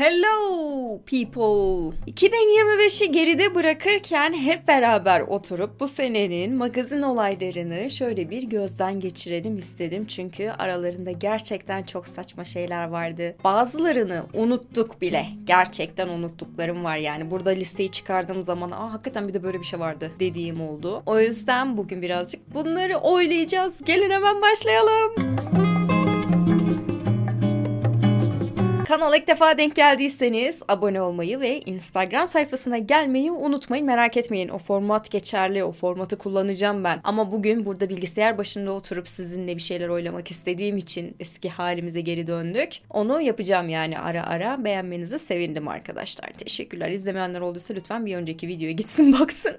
Hello people. 2025'i geride bırakırken hep beraber oturup bu senenin magazin olaylarını şöyle bir gözden geçirelim istedim. Çünkü aralarında gerçekten çok saçma şeyler vardı. Bazılarını unuttuk bile. Gerçekten unuttuklarım var yani. Burada listeyi çıkardığım zaman aa hakikaten bir de böyle bir şey vardı dediğim oldu. O yüzden bugün birazcık bunları oylayacağız. Gelin hemen başlayalım. Kanala ilk defa denk geldiyseniz abone olmayı ve Instagram sayfasına gelmeyi unutmayın. Merak etmeyin o format geçerli, o formatı kullanacağım ben. Ama bugün burada bilgisayar başında oturup sizinle bir şeyler oylamak istediğim için eski halimize geri döndük. Onu yapacağım yani ara ara. Beğenmenize sevindim arkadaşlar. Teşekkürler. İzlemeyenler olduysa lütfen bir önceki videoya gitsin baksın.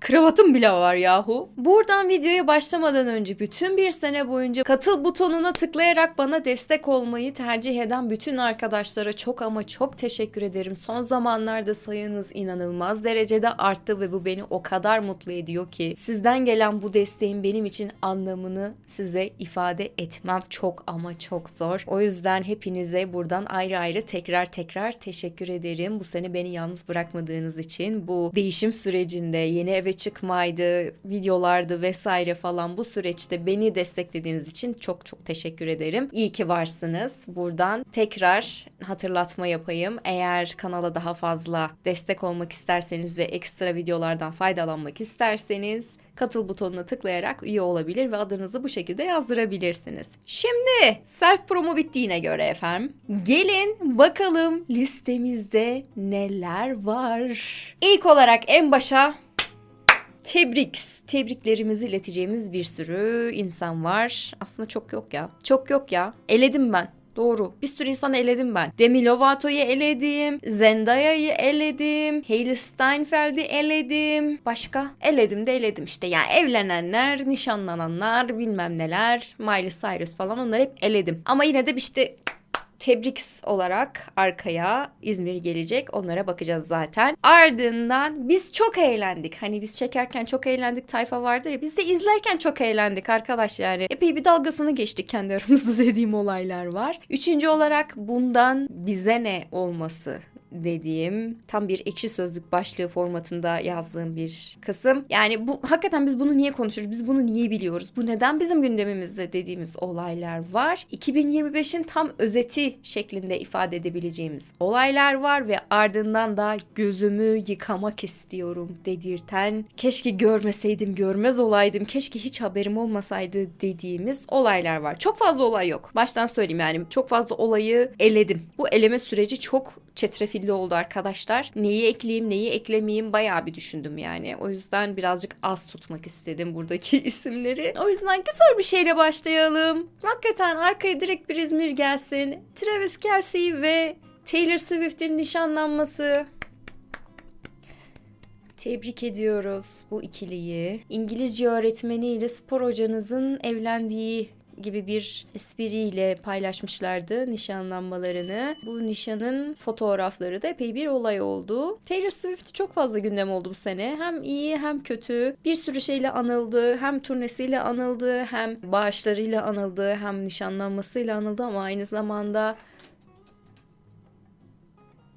Kravatım bile var yahu. Buradan videoya başlamadan önce bütün bir sene boyunca katıl butonuna tıklayarak bana destek olmayı tercih eden bütün arkadaşlara çok ama çok teşekkür ederim. Son zamanlarda sayınız inanılmaz derecede arttı ve bu beni o kadar mutlu ediyor ki sizden gelen bu desteğin benim için anlamını size ifade etmem çok ama çok zor. O yüzden hepinize buradan ayrı ayrı tekrar tekrar teşekkür ederim. Bu sene beni yalnız bırakmadığınız için bu değişim sürecinde yeni eve çıkmaydı, videolardı vesaire falan bu süreçte beni desteklediğiniz için çok çok teşekkür ederim. İyi ki varsınız. Buradan tekrar hatırlatma yapayım. Eğer kanala daha fazla destek olmak isterseniz ve ekstra videolardan faydalanmak isterseniz katıl butonuna tıklayarak üye olabilir ve adınızı bu şekilde yazdırabilirsiniz. Şimdi self promo bittiğine göre efendim gelin bakalım listemizde neler var. İlk olarak en başa Tebrik, tebriklerimizi ileteceğimiz bir sürü insan var. Aslında çok yok ya. Çok yok ya. Eledim ben. Doğru. Bir sürü insanı eledim ben. Demi Lovato'yu eledim. Zendaya'yı eledim. Hailey Steinfeld'i eledim. Başka? Eledim de eledim işte. Yani evlenenler, nişanlananlar, bilmem neler, Miley Cyrus falan onları hep eledim. Ama yine de işte tebrik olarak arkaya İzmir gelecek. Onlara bakacağız zaten. Ardından biz çok eğlendik. Hani biz çekerken çok eğlendik tayfa vardır ya. Biz de izlerken çok eğlendik arkadaş yani. Epey bir dalgasını geçtik kendi aramızda dediğim olaylar var. Üçüncü olarak bundan bize ne olması dediğim tam bir ekşi sözlük başlığı formatında yazdığım bir kısım. Yani bu hakikaten biz bunu niye konuşuyoruz? Biz bunu niye biliyoruz? Bu neden bizim gündemimizde dediğimiz olaylar var. 2025'in tam özeti şeklinde ifade edebileceğimiz olaylar var ve ardından da gözümü yıkamak istiyorum dedirten, keşke görmeseydim, görmez olaydım, keşke hiç haberim olmasaydı dediğimiz olaylar var. Çok fazla olay yok. Baştan söyleyeyim yani çok fazla olayı eledim. Bu eleme süreci çok çetrefilli oldu arkadaşlar. Neyi ekleyeyim, neyi eklemeyeyim bayağı bir düşündüm yani. O yüzden birazcık az tutmak istedim buradaki isimleri. O yüzden güzel bir şeyle başlayalım. Hakikaten arkaya direkt bir İzmir gelsin. Travis Kelsey ve Taylor Swift'in nişanlanması. Tebrik ediyoruz bu ikiliyi. İngilizce öğretmeniyle spor hocanızın evlendiği gibi bir espriyle paylaşmışlardı nişanlanmalarını. Bu nişanın fotoğrafları da epey bir olay oldu. Taylor Swift çok fazla gündem oldu bu sene. Hem iyi hem kötü. Bir sürü şeyle anıldı. Hem turnesiyle anıldı, hem bağışlarıyla anıldı, hem nişanlanmasıyla anıldı ama aynı zamanda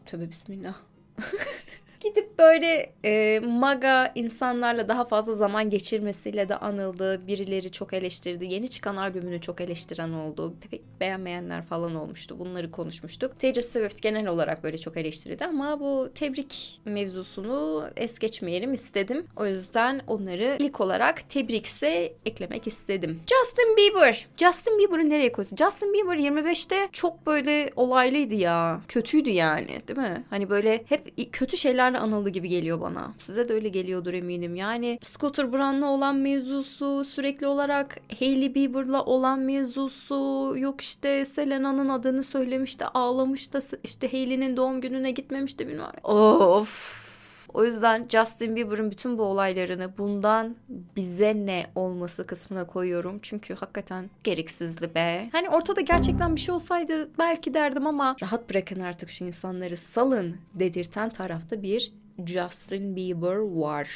Tövbe bismillah. Gidip böyle e, maga insanlarla daha fazla zaman geçirmesiyle de anıldı. Birileri çok eleştirdi. Yeni çıkan albümünü çok eleştiren oldu. Pek beğenmeyenler falan olmuştu. Bunları konuşmuştuk. Taylor Swift genel olarak böyle çok eleştirdi ama bu tebrik mevzusunu es geçmeyelim istedim. O yüzden onları ilk olarak tebrikse eklemek istedim. Justin Bieber. Justin Bieber'ı nereye koysun? Justin Bieber 25'te çok böyle olaylıydı ya. Kötüydü yani değil mi? Hani böyle hep kötü şeylerle anıldı gibi geliyor bana. Size de öyle geliyordur eminim. Yani Scooter Braun'la olan mevzusu, sürekli olarak Hailey Bieber'la olan mevzusu, yok işte Selena'nın adını söylemiş de ağlamış da işte Hailey'nin doğum gününe gitmemiş de bilmem. Of. O yüzden Justin Bieber'ın bütün bu olaylarını bundan bize ne olması kısmına koyuyorum. Çünkü hakikaten gereksizdi be. Hani ortada gerçekten bir şey olsaydı belki derdim ama rahat bırakın artık şu insanları salın dedirten tarafta bir Justin Bieber var.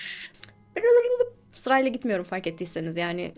Sırayla gitmiyorum fark ettiyseniz. Yani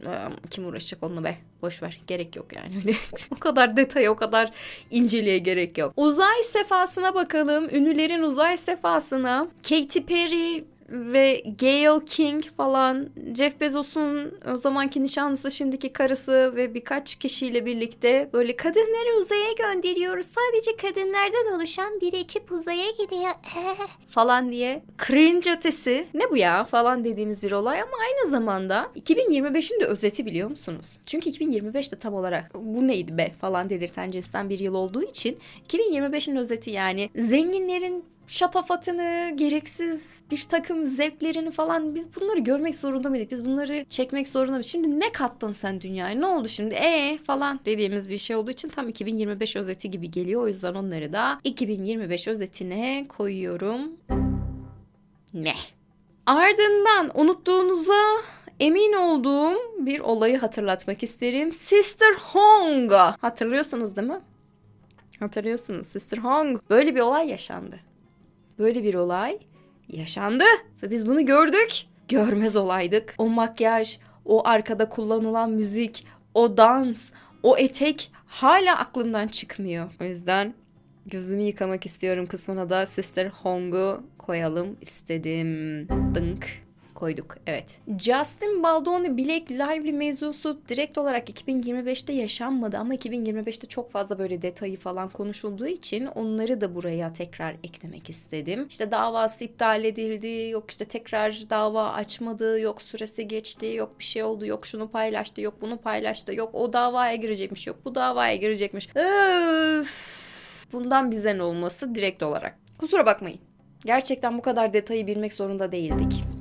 kim uğraşacak onunla be? Boş ver. Gerek yok yani. Öyle o kadar detaya o kadar inceliğe gerek yok. Uzay sefasına bakalım. Ünlülerin uzay sefasına. Katy Perry ve Gayle King falan Jeff Bezos'un o zamanki nişanlısı şimdiki karısı ve birkaç kişiyle birlikte böyle kadınları uzaya gönderiyoruz. Sadece kadınlardan oluşan bir ekip uzaya gidiyor falan diye cringe ötesi ne bu ya falan dediğimiz bir olay ama aynı zamanda 2025'in de özeti biliyor musunuz? Çünkü 2025 de tam olarak bu neydi be falan dedirten cinsten bir yıl olduğu için 2025'in özeti yani zenginlerin şatafatını, gereksiz bir takım zevklerini falan biz bunları görmek zorunda mıydık? Biz bunları çekmek zorunda mıydık? Şimdi ne kattın sen dünyaya? Ne oldu şimdi? E falan dediğimiz bir şey olduğu için tam 2025 özeti gibi geliyor. O yüzden onları da 2025 özetine koyuyorum. Ne? Ardından unuttuğunuza emin olduğum bir olayı hatırlatmak isterim. Sister Hong. Hatırlıyorsunuz değil mi? Hatırlıyorsunuz Sister Hong. Böyle bir olay yaşandı. Böyle bir olay yaşandı ve biz bunu gördük. Görmez olaydık. O makyaj, o arkada kullanılan müzik, o dans, o etek hala aklımdan çıkmıyor. O yüzden gözümü yıkamak istiyorum kısmına da Sister Hong'u koyalım istedim. Dınk koyduk. Evet. Justin Baldoni Blake Lively mevzusu direkt olarak 2025'te yaşanmadı ama 2025'te çok fazla böyle detayı falan konuşulduğu için onları da buraya tekrar eklemek istedim. İşte davası iptal edildi, yok işte tekrar dava açmadı, yok süresi geçti, yok bir şey oldu, yok şunu paylaştı, yok bunu paylaştı, yok o davaya girecekmiş, yok bu davaya girecekmiş. Öf. Bundan bize ne olması direkt olarak. Kusura bakmayın. Gerçekten bu kadar detayı bilmek zorunda değildik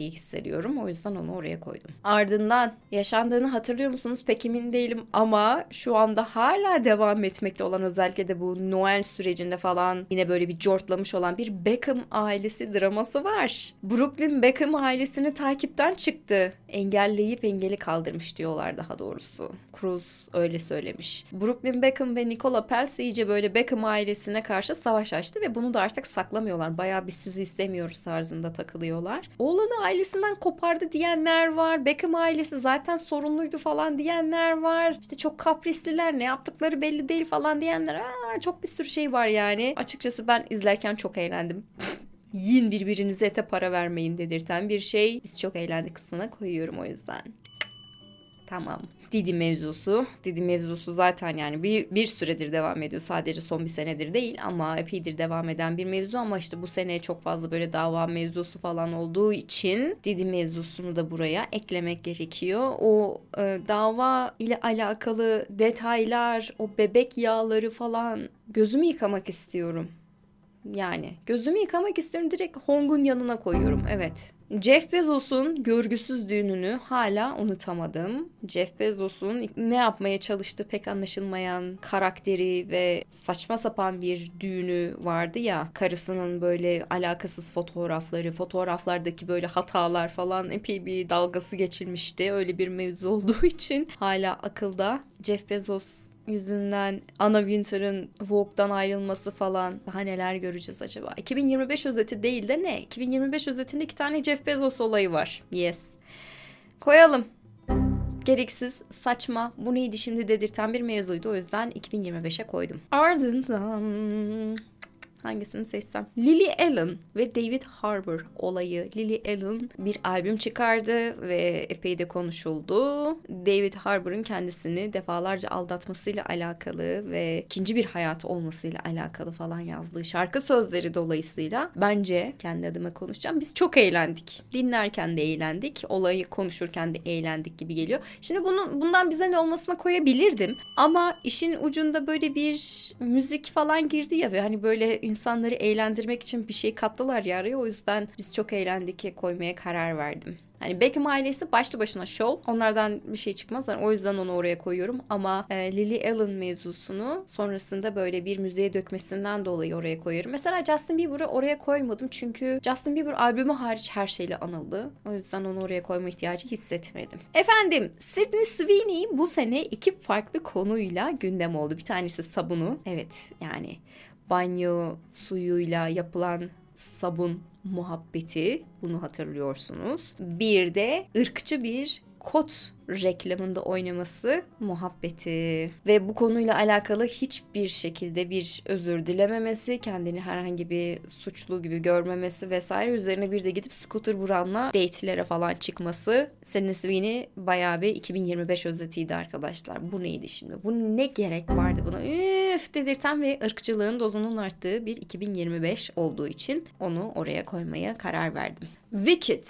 diye hissediyorum. O yüzden onu oraya koydum. Ardından yaşandığını hatırlıyor musunuz? Pek emin değilim ama şu anda hala devam etmekte olan özellikle de bu Noel sürecinde falan yine böyle bir cortlamış olan bir Beckham ailesi draması var. Brooklyn Beckham ailesini takipten çıktı. Engelleyip engeli kaldırmış diyorlar daha doğrusu. Cruz öyle söylemiş. Brooklyn Beckham ve Nicola Pels iyice böyle Beckham ailesine karşı savaş açtı ve bunu da artık saklamıyorlar. Bayağı biz sizi istemiyoruz tarzında takılıyorlar. Oğlanı ailesinden kopardı diyenler var. Beckham ailesi zaten sorunluydu falan diyenler var. İşte çok kaprisliler ne yaptıkları belli değil falan diyenler. Aa, çok bir sürü şey var yani. Açıkçası ben izlerken çok eğlendim. Yiyin birbirinize ete para vermeyin dedirten bir şey. Biz çok eğlendik kısmına koyuyorum o yüzden. Tamam. Didi mevzusu. Didi mevzusu zaten yani bir, bir süredir devam ediyor. Sadece son bir senedir değil ama epeydir devam eden bir mevzu ama işte bu sene çok fazla böyle dava mevzusu falan olduğu için Didi mevzusunu da buraya eklemek gerekiyor. O e, dava ile alakalı detaylar, o bebek yağları falan gözümü yıkamak istiyorum. Yani gözümü yıkamak istiyorum direkt Hong'un yanına koyuyorum. Evet. Jeff Bezos'un görgüsüz düğününü hala unutamadım. Jeff Bezos'un ne yapmaya çalıştığı pek anlaşılmayan karakteri ve saçma sapan bir düğünü vardı ya. Karısının böyle alakasız fotoğrafları, fotoğraflardaki böyle hatalar falan epey bir dalgası geçilmişti. Öyle bir mevzu olduğu için hala akılda. Jeff Bezos yüzünden Anna Winter'ın Vogue'dan ayrılması falan daha neler göreceğiz acaba? 2025 özeti değil de ne? 2025 özetinde iki tane Jeff Bezos olayı var. Yes. Koyalım. Gereksiz, saçma, bu neydi şimdi dedirten bir mevzuydu. O yüzden 2025'e koydum. Ardından Hangisini seçsem? Lily Allen ve David Harbour olayı. Lily Allen bir albüm çıkardı ve epey de konuşuldu. David Harbour'un kendisini defalarca aldatmasıyla alakalı ve ikinci bir hayatı olmasıyla alakalı falan yazdığı şarkı sözleri dolayısıyla bence kendi adıma konuşacağım. Biz çok eğlendik. Dinlerken de eğlendik. Olayı konuşurken de eğlendik gibi geliyor. Şimdi bunu bundan bize ne olmasına koyabilirdim. Ama işin ucunda böyle bir müzik falan girdi ya ve hani böyle insanları eğlendirmek için bir şey kattılar ya araya. O yüzden biz çok eğlendik koymaya karar verdim. Hani Beckham ailesi başlı başına show. Onlardan bir şey çıkmaz. Yani o yüzden onu oraya koyuyorum. Ama e, Lily Allen mevzusunu sonrasında böyle bir müziğe dökmesinden dolayı oraya koyuyorum. Mesela Justin Bieber'ı oraya koymadım. Çünkü Justin Bieber albümü hariç her şeyle anıldı. O yüzden onu oraya koyma ihtiyacı hissetmedim. Efendim Sydney Sweeney bu sene iki farklı konuyla gündem oldu. Bir tanesi sabunu. Evet yani banyo suyuyla yapılan sabun muhabbeti. Bunu hatırlıyorsunuz. Bir de ırkçı bir kot reklamında oynaması muhabbeti ve bu konuyla alakalı hiçbir şekilde bir özür dilememesi, kendini herhangi bir suçlu gibi görmemesi vesaire üzerine bir de gidip Scooter Braun'la date'lere falan çıkması. Senin Sweeney bayağı bir 2025 özetiydi arkadaşlar. Bu neydi şimdi? Bu ne gerek vardı buna? Üf dedirten ve ırkçılığın dozunun arttığı bir 2025 olduğu için onu oraya koymaya karar verdim. Wicked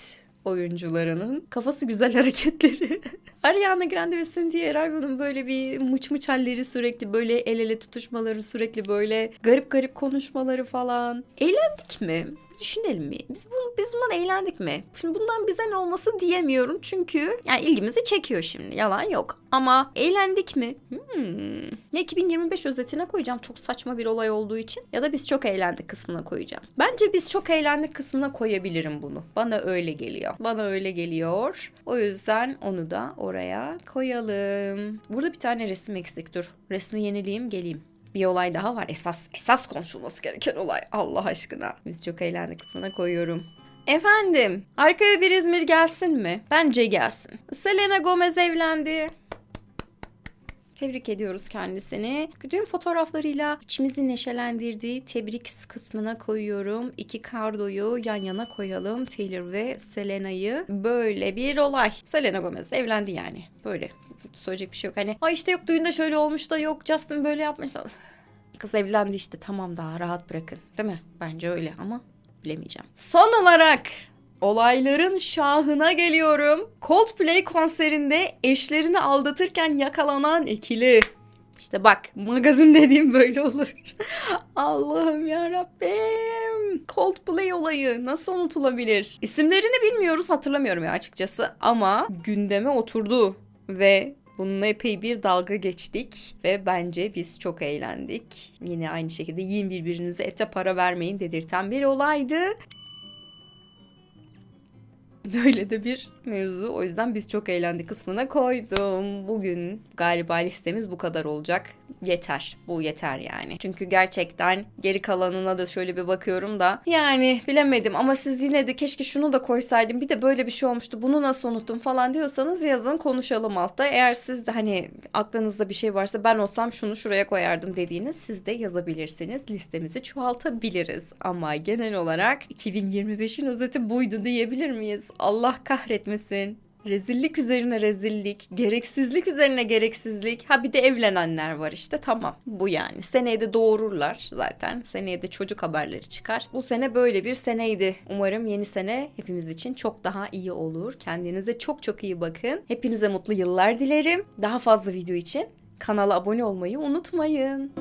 oyuncularının kafası güzel hareketleri. Ariana Grande ve Cynthia Erivo'nun böyle bir mıç mıç halleri sürekli böyle el ele tutuşmaları sürekli böyle garip garip konuşmaları falan. Eğlendik mi? Düşünelim mi? Biz, bu, biz bundan eğlendik mi? Şimdi bundan bize ne olması diyemiyorum çünkü yani ilgimizi çekiyor şimdi yalan yok. Ama eğlendik mi? Hmm. Ya 2025 özetine koyacağım çok saçma bir olay olduğu için ya da biz çok eğlendik kısmına koyacağım. Bence biz çok eğlendik kısmına koyabilirim bunu. Bana öyle geliyor. Bana öyle geliyor. O yüzden onu da oraya koyalım. Burada bir tane resim eksik dur. Resmi yenileyim geleyim bir olay daha var. Esas esas konuşulması gereken olay. Allah aşkına. Biz çok eğlendik kısmına koyuyorum. Efendim, arkaya bir İzmir gelsin mi? Bence gelsin. Selena Gomez evlendi. Tebrik ediyoruz kendisini. Düğün fotoğraflarıyla içimizi neşelendirdiği tebrik kısmına koyuyorum. İki kardoyu yan yana koyalım. Taylor ve Selena'yı. Böyle bir olay. Selena Gomez evlendi yani. Böyle söyleyecek bir şey yok. Hani ay işte yok düğünde şöyle olmuş da yok Justin böyle yapmış da. Kız evlendi işte tamam daha rahat bırakın. Değil mi? Bence öyle ama bilemeyeceğim. Son olarak Olayların şahına geliyorum. Coldplay konserinde eşlerini aldatırken yakalanan ikili. İşte bak magazin dediğim böyle olur. Allah'ım ya Rabbim. Coldplay olayı nasıl unutulabilir? İsimlerini bilmiyoruz hatırlamıyorum ya açıkçası ama gündeme oturdu ve Bununla epey bir dalga geçtik ve bence biz çok eğlendik. Yine aynı şekilde yiyin birbirinize ete para vermeyin dedirten bir olaydı. Böyle de bir mevzu. O yüzden biz çok eğlendik kısmına koydum. Bugün galiba listemiz bu kadar olacak. Yeter. Bu yeter yani. Çünkü gerçekten geri kalanına da şöyle bir bakıyorum da yani bilemedim ama siz yine de keşke şunu da koysaydım. Bir de böyle bir şey olmuştu. Bunu nasıl unuttum falan diyorsanız yazın konuşalım altta. Eğer siz de hani aklınızda bir şey varsa ben olsam şunu şuraya koyardım dediğiniz siz de yazabilirsiniz. Listemizi çoğaltabiliriz. Ama genel olarak 2025'in özeti buydu diyebilir miyiz? Allah kahretmesin. Rezillik üzerine rezillik, gereksizlik üzerine gereksizlik. Ha bir de evlenenler var işte tamam. Bu yani. Seneye de doğururlar zaten. Seneye de çocuk haberleri çıkar. Bu sene böyle bir seneydi. Umarım yeni sene hepimiz için çok daha iyi olur. Kendinize çok çok iyi bakın. Hepinize mutlu yıllar dilerim. Daha fazla video için kanala abone olmayı unutmayın.